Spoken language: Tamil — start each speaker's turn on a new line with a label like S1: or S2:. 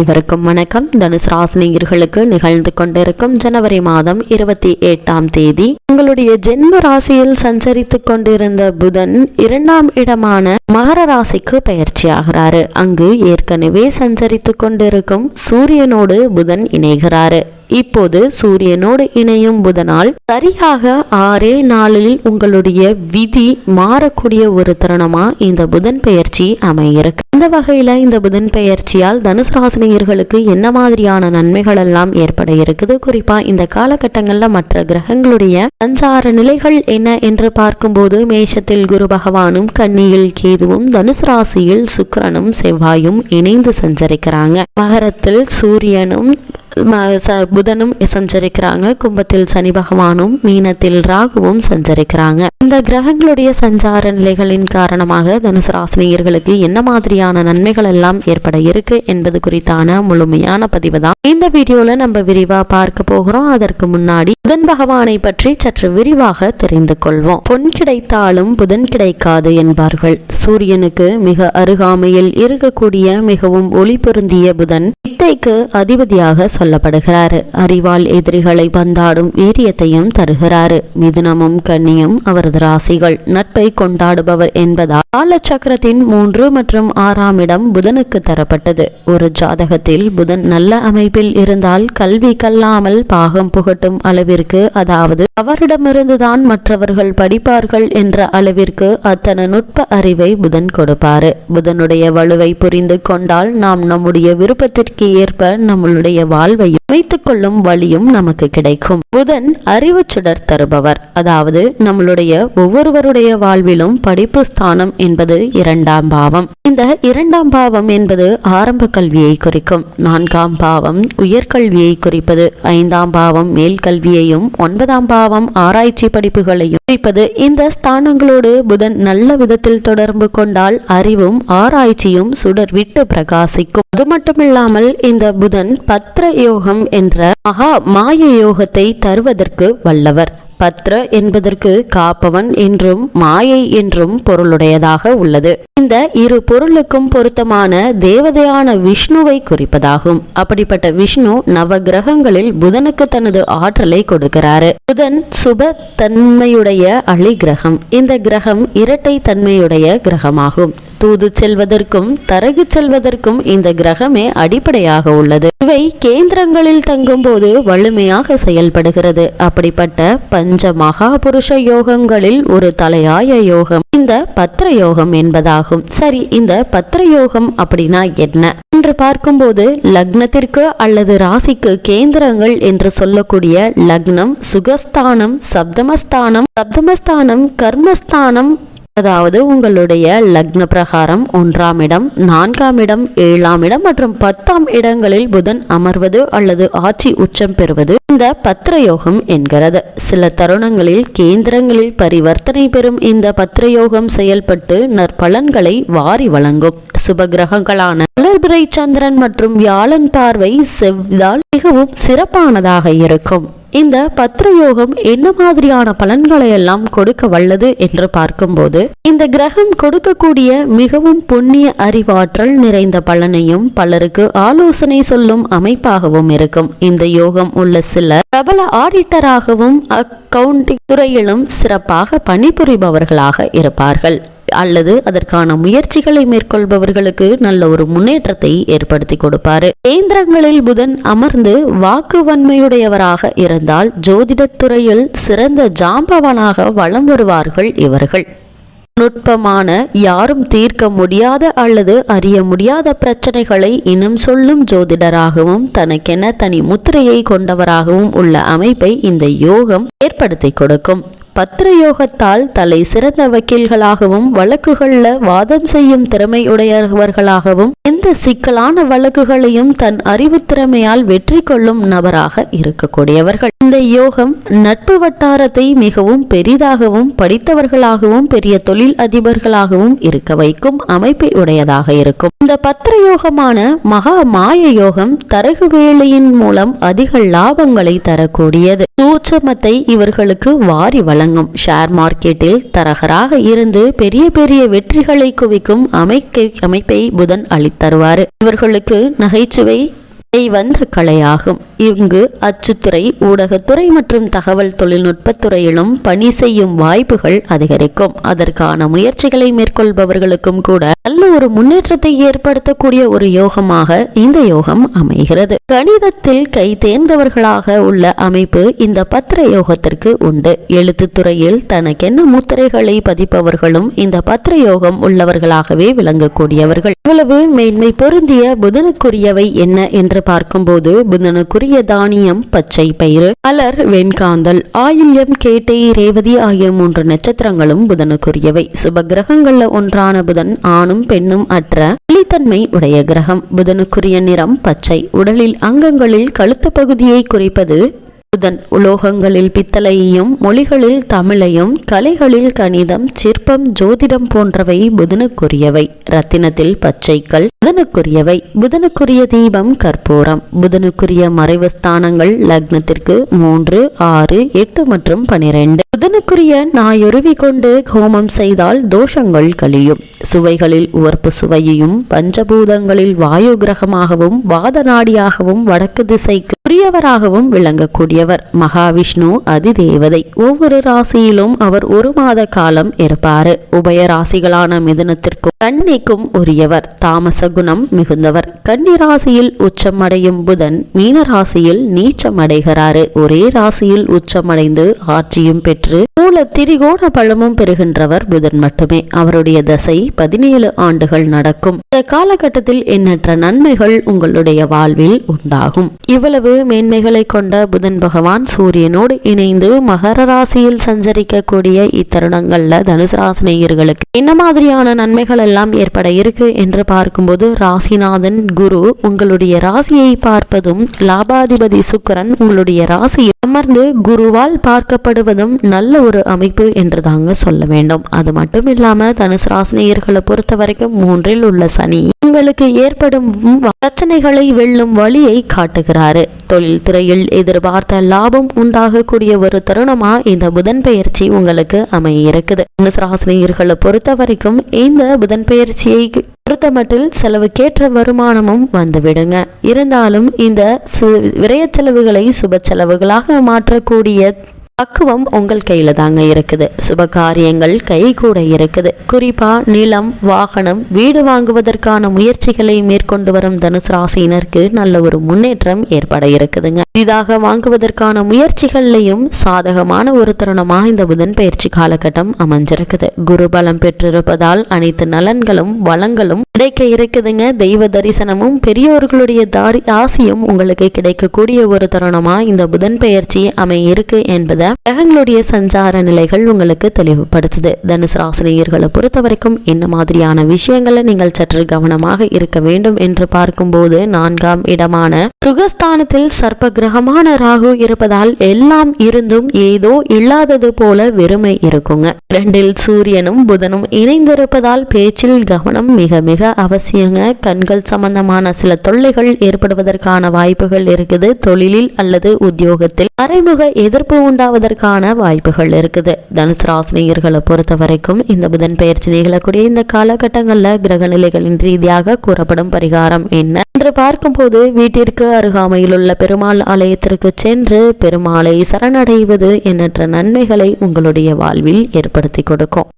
S1: அனைவருக்கும் வணக்கம். தனுசு ராசினியர்களுக்கு நிகழ்ந்து கொண்டிருக்கும் ஜனவரி மாதம் இருபத்தி எட்டாம் தேதி. உங்களுடைய ஜென்ம ராசியில் சஞ்சரித்து கொண்டிருந்த புதன் இரண்டாம் இடமான மகர ராசிக்கு பயிற்சி ஆகிறாரு. அங்கு ஏற்கனவே சஞ்சரித்து கொண்டிருக்கும் சூரியனோடு புதன் இணைகிறாரு. இப்போது சூரியனோடு இணையும் புதனால் சரியாக ஆறே நாளில் உங்களுடைய விதி மாறக்கூடிய ஒரு தருணமா இந்த புதன் பெயர்ச்சி அமையிருக்கு. இந்த வகையில இந்த புதன் பெயர்ச்சியால் தனுசு ராசினியர்களுக்கு என்ன மாதிரியான நன்மைகள் எல்லாம் ஏற்பட இருக்குது? குறிப்பா இந்த காலகட்டங்கள்ல மற்ற கிரகங்களுடைய சஞ்சார நிலைகள் என்ன என்று பார்க்கும்போது மேஷத்தில் குரு பகவானும் கன்னியில் கேதுவும் தனுசு ராசியில் சுக்கிரனும் செவ்வாயும் இணைந்து சஞ்சரிக்கிறாங்க. மகரத்தில் சூரியனும் புதனும் சஞ்சரிக்கிறாங்க. கும்பத்தில் சனி பகவானும் மீனத்தில் ராகுவும் சஞ்சரிக்கிறாங்க. இந்த கிரகங்களுடைய சஞ்சார நிலைகளின் காரணமாக தனுசு ராசினியர்களுக்கு என்ன மாதிரியான நன்மைகள் எல்லாம் ஏற்பட இருக்கு என்பது குறித்தான முழுமையான பதிவு தான் இந்த வீடியோல நம்ம விரிவா பார்க்க போகிறோம். அதற்கு முன்னாடி புதன் பகவானை பற்றி சற்று விரிவாக தெரிந்து கொள்வோம். பொன் கிடைத்தாலும் புதன் கிடைக்காது என்பார்கள். சூரியனுக்கு மிக அருகாமையில் இருக்கக்கூடிய மிகவும் ஒளி பொருந்திய புதன் வித்தைக்கு அதிபதியாக சொல்லப்படுகிறார். அறிவால் எதிரிகளை பந்தாடும் வீரியத்தையும் தருகிறாரு. மிதுனமும் கண்ணியும் அவரது ராசிகள். நட்பை கொண்டாடுபவர் என்பதால் காலச்சக்கரத்தின் மூன்று மற்றும் ஆறாம் இடம் புதனுக்கு தரப்பட்டது. ஒரு ஜாதகத்தில் புதன் நல்ல அமைப்பில் இருந்தால் கல்வி கல்லாமல் பாகம் புகட்டும் அளவிற்கு அதாவது அவரிடமிருந்துதான் மற்றவர்கள் படிப்பார்கள் என்ற அளவிற்கு அத்தனை நுட்ப அறிவை புதன் கொடுப்பாரு. புதனுடைய வலுவை புரிந்து கொண்டால் நாம் நம்முடைய விருப்பத்திற்கு ஏற்ப நம்மளுடைய வாழ்வையும் வைத்துக் கொள்ளும் வழியும் நமக்கு கிடைக்கும். புதன் அறிவு சுடர் தருபவர். அதாவது நம்மளுடைய ஒவ்வொருவருடைய வாழ்விலும் படிப்பு ஸ்தானம் என்பது இரண்டாம் பாவம். இந்த இரண்டாம் பாவம் என்பது ஆரம்ப கல்வியை குறிக்கும். நான்காம் பாவம் உயர்கல்வியை குறிப்பது. ஐந்தாம் பாவம் மேல் கல்வியையும் ஒன்பதாம் பாவம் ஆராய்ச்சி படிப்புகளையும் குறிப்பது. இந்த ஸ்தானங்களோடு புதன் நல்ல விதத்தில் தொடர்பு கொண்டால் அறிவும் ஆராய்ச்சியும் சுடர் விட்டு பிரகாசிக்கும். அது மட்டுமில்லாமல் இந்த புதன் பத்ர யோகம் என்ற மகா மாய யோகத்தை தருவதற்கு வல்லவர். பத்ர என்பதற்கு காப்பவன் என்றும் மாயை என்றும் பொருளுடையதாக உள்ளது. இந்த இரு பொருளுக்கும் பொருத்தமான தேவதையான விஷ்ணுவை குறிப்பதாகும். அப்படிப்பட்ட விஷ்ணு நவ கிரகங்களில் புதனுக்கு தனது ஆற்றலை கொடுக்கிறாரு. புதன் சுப தன்மையுடைய அழி கிரகம் இந்த கிரகம் இரட்டை தன்மையுடைய கிரகமாகும். தூது செல்வதற்கும் தரகு செல்வதற்கும் இந்த கிரகமே அடிப்படையாக உள்ளது. இவை கேந்திரங்களில் தங்கும்போது வலிமையாக செயல்படுகிறது. அப்படிப்பட்ட பஞ்ச மகாபுருஷ யோகங்களில் ஒரு தலையாய யோகம் இந்த பத்திர யோகம் என்பதாகும். சரி இந்த பத்திர யோகம் அப்படின்னா என்ன? என்று பார்க்கும்போது லக்னத்திற்கு அல்லது ராசிக்கு கேந்திரங்கள் என்று சொல்லக்கூடிய லக்னம் சுகஸ்தானம் சப்தமஸ்தானம் சப்தமஸ்தானம் கர்மஸ்தானம் அதாவது உங்களுடைய லக்ன பிரகாரம் ஒன்றாம் இடம் நான்காம் இடம் ஏழாம் இடம் மற்றும் பத்தாம் இடங்களில் புதன் அமர்வது அல்லது ஆட்சி உச்சம் பெறுவது இந்த பத்திரயோகம் என்கிறது. சில தருணங்களில் கேந்திரங்களில் பரிவர்த்தனை பெறும் இந்த பத்திரயோகம் செயல்பட்டு நற்பலன்களை வாரி வழங்கும். சுப கிரகங்களான வளர்பிறை சந்திரன் மற்றும் வியாழன் பார்வை செவ்வால் மிகவும் சிறப்பானதாக இருக்கும். இந்த பத்ர யோகம் என்ன மாதிரியான பலன்களை எல்லாம் கொடுக்க வல்லது என்று பார்க்கும்போது இந்த கிரகம் கொடுக்கக்கூடிய மிகவும் புண்ணிய அறிவாற்றல் நிறைந்த பலனையும் பலருக்கு ஆலோசனை சொல்லும் அமைப்பாகவும் இருக்கும். இந்த யோகம் உள்ள சிலர் பிரபல ஆடிட்டராகவும் அக்கவுண்டிங் துறையிலும் சிறப்பாக பணிபுரிபவர்களாக இருப்பார்கள். அல்லது அதற்கான முயற்சிகளை மேற்கொள்பவர்களுக்கு நல்ல ஒரு முன்னேற்றத்தை ஏற்படுத்தி கொடுப்பாரு. கேந்திரங்களில் புதன் அமர்ந்து வாக்குவன்மையுடையவராக இருந்தால் ஜோதிடத்துறையில் சிறந்த ஜாம்பவனாக வலம் வருவார்கள் இவர்கள். நுட்பமான யாரும் தீர்க்க முடியாத அல்லது அறிய முடியாத பிரச்சனைகளை இனம் சொல்லும் ஜோதிடராகவும் தனக்கென தனி முத்திரையை கொண்டவராகவும் உள்ள அமைப்பை இந்த யோகம் ஏற்படுத்தி கொடுக்கும். பத்திர யோகத்தால் தலை சிறந்த வக்கீல்களாகவும் வழக்குகளில் வாதம் செய்யும் திறமையுடையவர்களாகவும் எந்த சிக்கலான வழக்குகளையும் தன் அறிவு திறமையால் வெற்றி கொள்ளும் நபராக இருக்கக்கூடியவர்கள். இந்த யோகம் நட்பு வட்டாரத்தை மிகவும் பெரிதாகவும் படித்தவர்களாகவும் பெரிய தொழில் அதிபர்களாகவும் இருக்க வைக்கும் அமைப்பை உடையதாக இருக்கும். இந்த பத்திர யோகமான மகா மாய யோகம் தரகு வேலையின் மூலம் அதிக லாபங்களை தரக்கூடியது. சூட்சமத்தை இவர்களுக்கு வாரி வள விளங்கும் ஷேர் மார்க்கெட்டில் தரகராக இருந்து பெரிய பெரிய வெற்றிகளை குவிக்கும் அமைக்கை அமைப்பை புதன் அளித்தருவார். இவர்களுக்கு நகைச்சுவை வந்த கலையாகும் இங்கு அச்சுத்துறை ஊடகத்துறை மற்றும் தகவல் தொழில்நுட்பத் துறையிலும் பணி செய்யும் வாய்ப்புகள் அதிகரிக்கும். அதற்கான முயற்சிகளை மேற்கொள்பவர்களுக்கும் கூட நல்ல ஒரு முன்னேற்றத்தை ஏற்படுத்தக்கூடிய ஒரு யோகமாக இந்த யோகம் அமைகிறது. கணிதத்தில் கை தேர்ந்தவர்களாக உள்ள அமைப்பு இந்த பத்திர யோகத்திற்கு உண்டு. எழுத்துத்துறையில் தனக்கென்ன முத்திரைகளை பதிப்பவர்களும் இந்த பத்திர யோகம் உள்ளவர்களாகவே விளங்கக்கூடியவர்கள். இவ்வளவு மேன்மை பொருந்திய புதனுக்குரியவை என்ன என்ற பார்க்கும்போது புதனுக்குரிய தானியம் பச்சை பயிறு மலர் வெண்காந்தல் ஆயில்யம் கேட்டை ரேவதி ஆகிய மூன்று நட்சத்திரங்களும் புதனுக்குரியவை. சுப கிரகங்கள்ல ஒன்றான புதன் ஆணும் பெண்ணும் அற்ற வெளித்தன்மை உடைய கிரகம். புதனுக்குரிய நிறம் பச்சை. உடலில் அங்கங்களில் கழுத்து பகுதியை குறிப்பது புதன் உலோகங்களில் பித்தளையையும் மொழிகளில் தமிழையும் கலைகளில் கணிதம் சிற்பம் ஜோதிடம் போன்றவை புதனுக்குரியவை. ரத்தினத்தில் பச்சைக்கல் புதனுக்குரியவை. புதனுக்குரிய தீபம் கற்பூரம். புதனுக்குரிய மறைவு ஸ்தானங்கள் லக்னத்திற்கு மூன்று ஆறு எட்டு மற்றும் பனிரெண்டு. புதனுக்குரிய நாயொருவி கொண்டு ஹோமம் செய்தால் தோஷங்கள் கழியும். சுவைகளில் உவர்ப்பு சுவையையும் பஞ்சபூதங்களில் வாயு கிரகமாகவும் வாத நாடியாகவும் வடக்கு திசைக்கு உரியவராகவும் விளங்கக்கூடியவர். மகாவிஷ்ணு அதிதேவதை. ஒவ்வொரு ராசியிலும் அவர் ஒரு மாத காலம் இருப்பார். உபய ராசிகளான மிதுனத்திற்கும் கண்ணிக்கும் உரியவர் தாமச குணம் மிகுந்தவர். கன்னிராசியில் உச்சமடையும் புதன் மீன ராசியில் நீச்சமடைகிறாரு. ஒரே ராசியில் உச்சமடைந்து ஆட்சியும் பெற்று மூல திரிகோண பழமும் பெறுகின்றவர் புதன் மட்டுமே. அவருடைய தசை பதினேழு ஆண்டுகள் நடக்கும். இந்த காலகட்டத்தில் எண்ணற்ற நன்மைகள் உங்களுடைய வாழ்வில் உண்டாகும். இவ்வளவு மேன்மைகளை கொண்ட புதன் பகவான் சூரியனோடு இணைந்து மகர ராசியில் சஞ்சரிக்கக்கூடிய இத்தருணங்கள்ல தனுசு ராசினியர்களுக்கு என்ன மாதிரியான நன்மைகள் எல்லாம் ஏற்பட இருக்கு என்று பார்க்கும்போது ராசிநாதன் குரு உங்களுடைய ராசியை பார்ப்பதும் லாபாதிபதி சுக்கரன் உங்களுடைய ராசியை அமர்ந்து குருவால் பார்க்கப்படுவதும் நல்ல ஒரு அமைப்பு என்று தாங்க சொல்ல வேண்டும். அது மட்டும் இல்லாம தனுசு ராசினியர்களை பொறுத்த வரைக்கும் மூன்றில் உள்ள சனி உங்களுக்கு ஏற்படும் பிரச்சனைகளை வெல்லும் வழியை காட்டுகிறாரு. தொழில் துறையில் எதிர்பார்த்த லாபம் உண்டாகக்கூடிய ஒரு தருணமா இந்த புதன் பெயர்ச்சி உங்களுக்கு அமைய இருக்குது. தனுசு ராசினியர்களை பொறுத்த வரைக்கும் இந்த புதன் பெயர்ச்சியை பொறுத்தமட்டில் செலவுக்கேற்ற வருமானமும் வந்துவிடுங்க. இருந்தாலும் இந்த விரய செலவுகளை சுப செலவுகளாக மாற்றக்கூடிய பக்குவம் உங்கள் கையில் தாங்க இருக்குது. சுப காரியங்கள் கை கூட இருக்குது. குறிப்பாக நிலம் வாகனம் வீடு வாங்குவதற்கான முயற்சிகளை மேற்கொண்டு வரும் தனுசு ராசியினருக்கு நல்ல ஒரு முன்னேற்றம் ஏற்பட இருக்குதுங்க. இதாக வாங்குவதற்கான முயற்சிகள்லையும் சாதகமான ஒரு தருணமாக இந்த புதன் பயிற்சி காலகட்டம் அமைஞ்சிருக்குது. குரு பலம் பெற்றிருப்பதால் அனைத்து நலன்களும் வளங்களும் கிடைக்க இருக்குதுங்க. தெய்வ தரிசனமும் பெரியோர்களுடைய தாரி ஆசியும் உங்களுக்கு கிடைக்கக்கூடிய ஒரு தருணமாக இந்த புதன் பெயர்ச்சி அமைய இருக்கு கிரகங்களுடைய சஞ்சார நிலைகள் உங்களுக்கு தெளிவுபடுத்துது. தனுசு ராசினியர்களை பொறுத்த வரைக்கும் என்ன மாதிரியான விஷயங்களை நீங்கள் சற்று கவனமாக இருக்க வேண்டும் என்று பார்க்கும்போது நான்காம் இடமான சுகஸ்தானத்தில் சர்ப்ப கிரகமான ராகு இருப்பதால் எல்லாம் இருந்தும் ஏதோ இல்லாதது போல வெறுமை இருக்குங்க. இரண்டில் சூரியனும் புதனும் இணைந்திருப்பதால் பேச்சில் கவனம் மிக மிக அவசியங்க. கண்கள் சம்பந்தமான சில தொல்லைகள் ஏற்படுவதற்கான வாய்ப்புகள் இருக்குது. தொழிலில் அல்லது உத்தியோகத்தில் மறைமுக எதிர்ப்பு உண்டா ஆவதற்கான வாய்ப்புகள் இருக்குது. தனுசு ராசினியர்களை பொறுத்த வரைக்கும் இந்த புதன் பயிற்சி நிகழக்கூடிய இந்த காலகட்டங்களில் கிரக நிலைகளின் ரீதியாக கூறப்படும் பரிகாரம் என்ன? என்று பார்க்கும்போது வீட்டிற்கு அருகாமையில் உள்ள பெருமாள் ஆலயத்திற்கு சென்று பெருமாளை சரணடைவது எண்ணற்ற நன்மைகளை உங்களுடைய வாழ்வில் ஏற்படுத்தி கொடுக்கும்.